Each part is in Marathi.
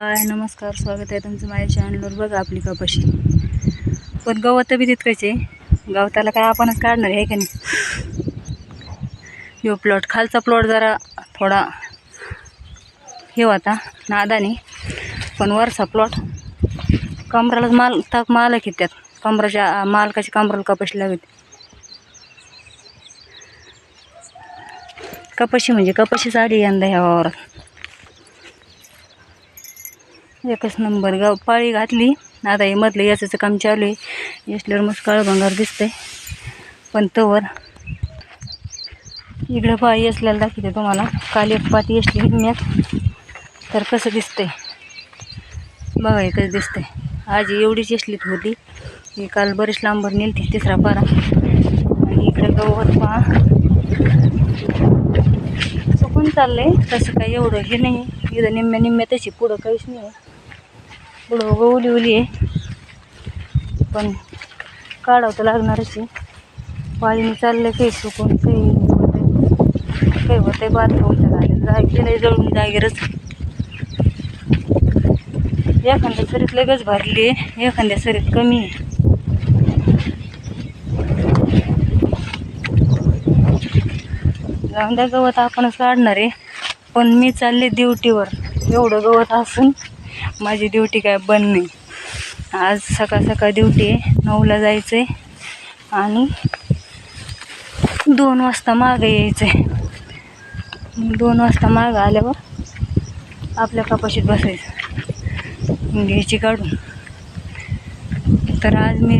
हाय नमस्कार स्वागत आहे तुमचं माझ्या चॅनलवर बघा आपली कपाशी. पण गवत बी तितकंच आहे. गवताला काय आपणच काढणार आहे का नाही? यो प्लॉट खालचा प्लॉट जरा थोडा हे होता नादाने पण वरचा प्लॉट कमराला माल ताक मालक आहेत त्यात. कमराच्या मालकाची कमराला कपाशी लागते. कपाशी म्हणजे कपाशी साडी यंदा ह्या वावरात. एकच नंबर गाव पाळी घातली. आता हे मधलं याचं काम चालू आहे. यसल्यावर मस्त काळं भंगार दिसतंय. पण तवर इकडं पाळी असल्याला दाखवते तुम्हाला. काल एक पाती यसली निम्म्यात तर कसं दिसतंय? बघा हे कसं दिसतंय. आज एवढीच यसलीत होती. ही काल बरीच लांबर नेलती तिसरा पारा. आणि इकडं गवत पहा. चुकून चाललंय. तसं काही एवढं हे नाही. इथं निम्म्या निम्म्या तशी पुढं काहीच नाही. आहे पुढं ओली ओली आहे. पण काढावं तर लागणारच आहे. पाळीने चाललं काही सुकून काही होते काही होते बाथरूमच्या झाले जागे नाही जळून जागेरच एखाद्या सरीत लगेच भरली आहे एखाद्या सरीत कमी आहे. जाऊन द्या गवत आपणच काढणार आहे. पण मी चालले ड्युटीवर. एवढं गवत असून माझी ड्युटी काय बंद नाही. आज सकाळ सकाळ ड्युटी आहे. नऊला जायचं आहे आणि दोन वाजता मागं यायचं आहे दोन वाजता मागं आल्यावर आपल्या कपाशीत बसायचं. घ्यायची काढून. तर आज मी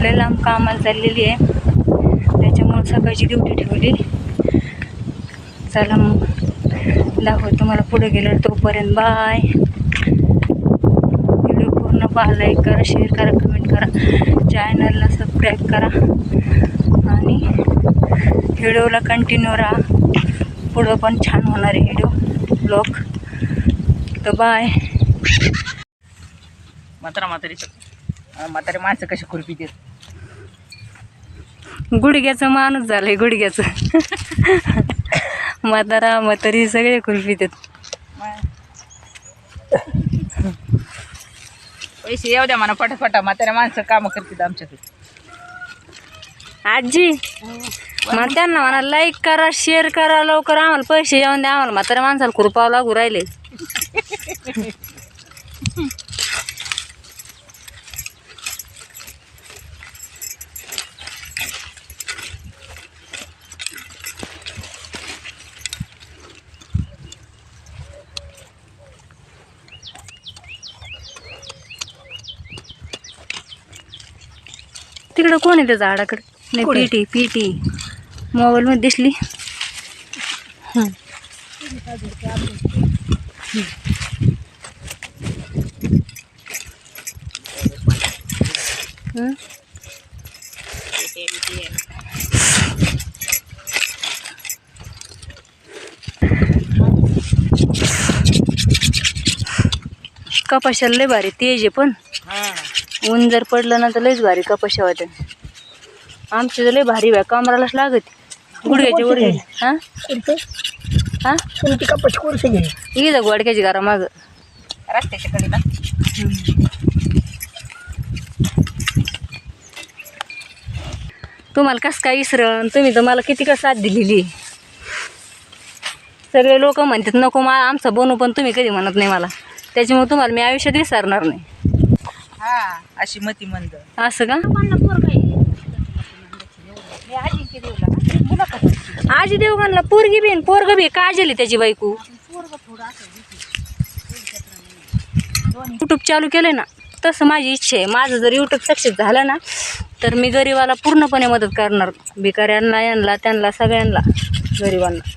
लय लांब कामाला चाललेली आहे. त्याच्यामुळं सकाळची ड्युटी ठेवली. चला मग. दाखव तुम्हाला पुढे गेलं तोपर्यंत बाय. व्हिडिओ पूर्ण पहा लाईक करा शेअर करा कमेंट करा. चॅनलला सबस्क्राईब करा. आणि व्हिडिओला कंटिन्यू राहा. पुढं पण छान होणार आहे व्हिडिओ ब्लॉग तर बाय. म्हातारा म्हातारीचं म्हातारे माणसं कशी खुरपी देत? गुडघ्याचं माणूस झालंय गुडघ्याचं. म्हातारा म्हातारी सगळे खुरपीत पैसे येऊ द्या म्हणा फटाफटा म्हाताऱ्या माणसं कामं करतात आमच्याकडे. आजी मग त्यांना म्हणा लाईक करा शेअर करा लवकर आम्हाला पैसे येऊन द्या आम्हाला म्हाताऱ्या माणसाला खुरपावं लागू राहिले. तिकडं कोण आहे त्या झाडाकडे नाही कुठे? पीटी पीटी मोबाईलमध्ये दिसली हं. हं? कपाशाला लय भारी तेज आहे पण ऊन जर पडलं ना तर लयच भारी कपाशा होते आमची तर लय भारी व्या कमरालाच लागत. गुडघ्याची वर गेली हा हा? कोणती कपाशी कोर्स घे? इथं गोडक्याची घरा माग. रस्त्याच्या कडेला. तुम्हाला कसं काय इसरण तुम्ही तर मला किती का साथ दिलेली. सगळे लोक म्हणतात नको मा आमचं बनू पण तुम्ही कधी म्हणत नाही मला. त्याच्यामुळे तुम्हाला मी आयुष्यात विसरणार नाही. हा अशी मती मंद असं का? आजी देवगणला पोरगी बी पोरग बी काजली त्याची बायको. यूट्यूब चालू केलं ना तसं माझी इच्छा आहे. माझं जर यूट्यूब सक्सेस झालं ना तर मी गरिबाला पूर्णपणे मदत करणार. भिकाऱ्यांना यांना त्यांना सगळ्यांना गरिबांना.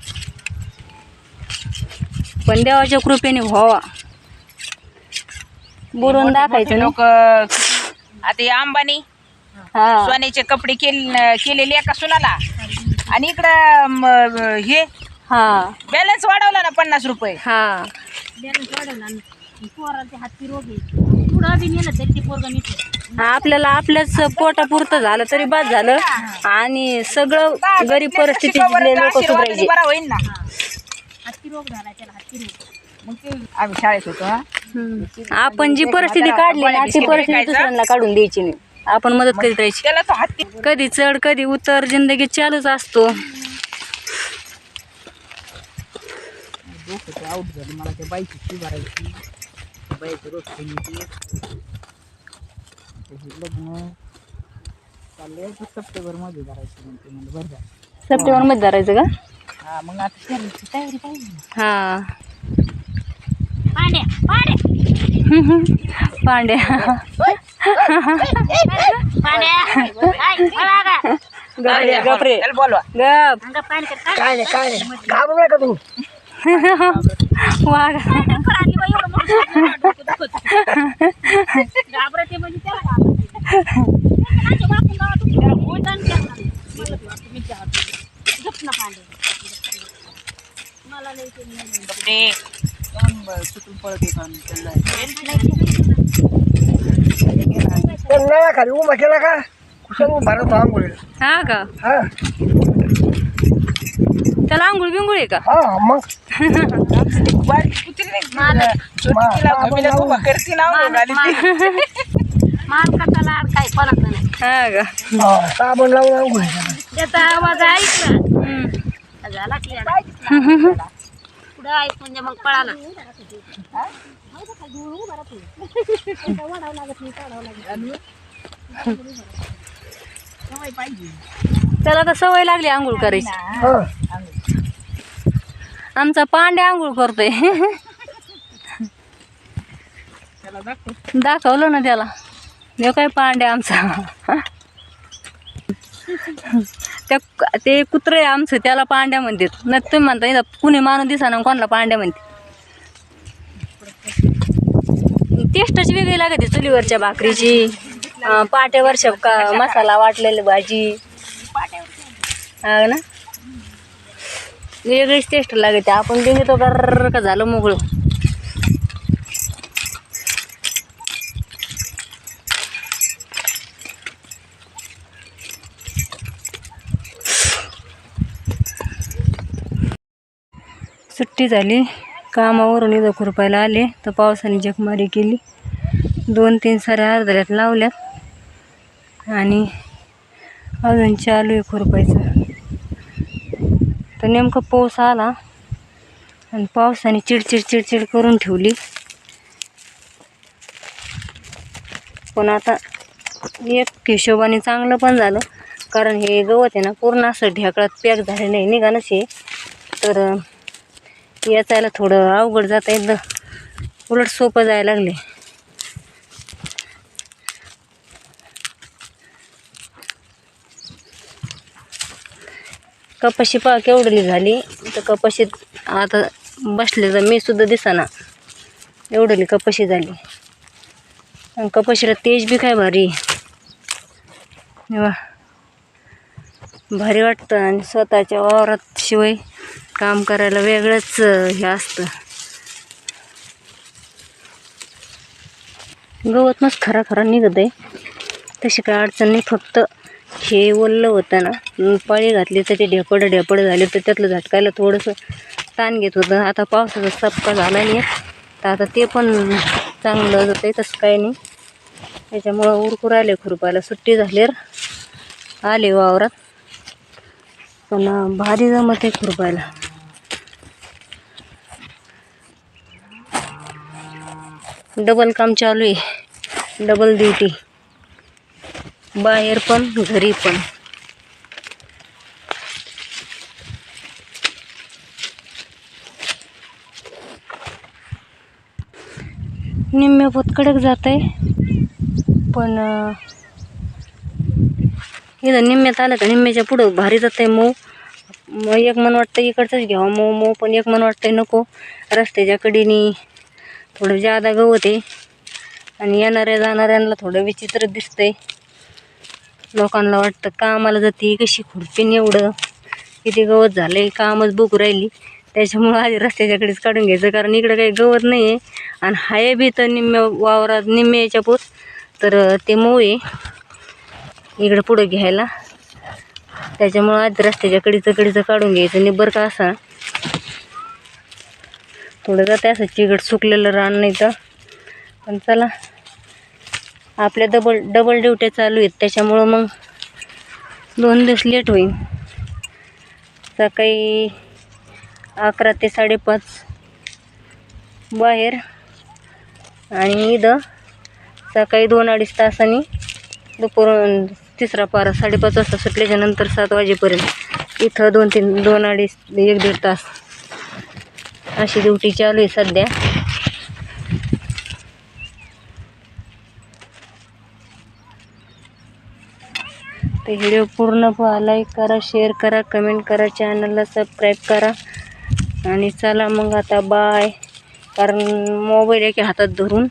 पण देवाच्या कृपेने व्हावा. बुडून दाखायचं लोक आता हे अंबानी हा. सोन्याचे कपडे केले केलेले एका सुनाला? आणि इकडं म, हे हा. बॅलन्स वाढवला ना पन्नास रुपये. हा. आपल्याला आपल्याच पोटापुरतं झालं तरी बाद झालं. आणि सगळं गरीब परिस्थितीतले लोक आशीर्वादाने सुधारायचे. बरा होईल ना. हत्ती रोग झाला त्याला हत्ती रोग. मग ते आम्ही शाळेत होतो हा. आपण जी परिस्थिती काढली ना ती परिस्थिती दुसऱ्यांना काढून द्यायची नाही. आपण मदत करीत राहायची. त्याला तो हत्ती कधी चढ कधी उतर जिंदगी चालूच असतो. डोकं झालं मला त्या बाईची फी भरायची. बाईचं रोज लग्न सप्टेंबरमध्ये भरायचं म्हणते म्हणजे बरं झालं. सप्टेंबरमध्ये धरायचं का? हा मग आता तयारी पाहिजे. ना. हा. पाण्या पाण्या पांड्या गपरे गपरे। त्याला बोलवा. गप। काय नाही काय नाही घाबरू नका तुम्ही. वाघ. कपडे जाऊन सुटून पळत येतो. पण खाली उभा केला का कुठं हा का हा त्याला आंघोळ बिंगुळ आहे का हा मग बारीक कुत्री नाही. छोटी तिला घमीला उभा करते ना अंघोळ घाली ती. हा का हा, साबण लावून आंघोळी. त्याचा आवाज ऐकला. झाला क्लिअर पुढं म्हणजे मग पळा ना. त्याला तर सवय लागली आंघोळ करायची. आमचा पांड्या आंघोळ करतोय. दाखवलं ना त्याला. देव काय पांड्या आमचा. त्या ते कुत्रे आमचं त्याला पांड्या म्हणतात. नाही तुम्ही म्हणता इथं कुणी माणूस दिसा ना कोणाला पांड्या म्हणते? टेस्टच वेगळी लागते चुलीवरच्या भाकरीची. पाट्यावरच्या का मसाला वाटलेली भाजी. ना? वेगळीच टेस्ट लागते. आपण दिली तो गर्र का झालं मोगळं? सुट्टी झाली. कामावरून इथं खुरपायला आले. तर पावसाने जगमारी केली. दोन तीन साऱ्या अर्ध्यात लावल्यात. आणि अजून चालू आहे खुरपायचं. तर नेमकं पाऊस आला. आणि पावसाने चिडचिड चिडचिड करून ठेवली. पण आता एक हिशोबाने चांगलं पण झालं. कारण हे गवत आहे ना पूर्ण असं ढेकळात पॅक झालेलं आहे. निघालंच हे तर याचायला थोडं अवघड जाता येतं उलट सोपं जायला लागले कपाशी पा केवढली झाली? तर कपाशीत आता बसले तर मी सुद्धा दिसाना. एवढली कपाशी झाली. आणि कपाशीला तेज बी काय भारी. वा. भारी वाटतं आणि स्वतःच्या वावरात शिवाय काम करायला वेगळंच हे असतं. गवत मस्त खरा खरा निघत आहे तशी काय अडचण नाही फक्त हे ओललं होतं ना अं, पाळी घातली तर ते ढेपड ढेपड झाले तर त्यातलं झटकायला थोडंसं ताण घेत होतं. आता पावसाचा सपका झाला नाही तर आता ते पण चांगलं जातं आहे तसं काही नाही. त्याच्यामुळं उरकूर आले खुरपायला. सुट्टी झाली आले वावरात. पण भारी जमत आहे खुरपायला. डबल काम चालू आहे. डबल ड्युटी बाहेर पण घरी पण. निम्म्या कडक जात आहे पण इथं निम्म्यात आलं का निम्म्याच्या पुढं भारी जात आहे मऊ. मग एक मन वाटतं इकडचंच घ्यावं मऊ मऊ. पण एक मन वाटतंय नको. रस्त्याच्या कडीने थोडं जादा गवत आहे. आणि येणाऱ्या जाणाऱ्यांना थोडं विचित्र दिसतंय. लोकांना वाटतं कामाला जाते कशी खुडपीन एवढं. किती गवत झालं आहे कामच बुक राहिली. त्याच्यामुळं आधी रस्त्याच्याकडेच काढून घ्यायचं. कारण इकडं काही गवत नाही आहे आणि हाय बी तर निम्म्या वावरात निम्म्याच्या पोत तर ते मऊ आहे. इकडं पुढं घ्यायला. त्याच्यामुळं आधी रस्त्याच्या कडीचं कडीचं काढून घ्यायचं. निब्बर का असा थोडं जाते असं चिकट सुकलेलं रान नाही तर. पण चला आपल्या डबल डबल ड्युट्या चालू आहेत. त्याच्यामुळं मग दोन दिवस लेट होईल सकाळी अकरा ते साडेपाच बाहेर. आणि इथं सकाळी दोन अडीच तासांनी दुपार तिसरा पारा साडेपाच वाजता सुटल्याच्या नंतर सात वाजेपर्यंत. इथं दोन तीन दोन अडीच एक दीड तास. अशी ड्युटी चालू आहे सध्या. तर व्हिडिओ पूर्ण पहा लाईक करा शेअर करा कमेंट करा चॅनलला सबस्क्राईब करा. आणि चला मग आता बाय कारण मोबाईल एका हातात धरून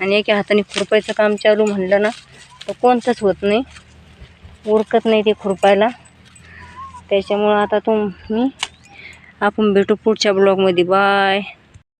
आणि एका हाताने खुरपायचं काम चालू म्हणलं ना तर कोणतंच होत नाही. उरकत नाही ते खुरपायला. त्याच्यामुळं आता तुम्ही आपण भेटू पुढच्या ब्लॉगमध्ये बाय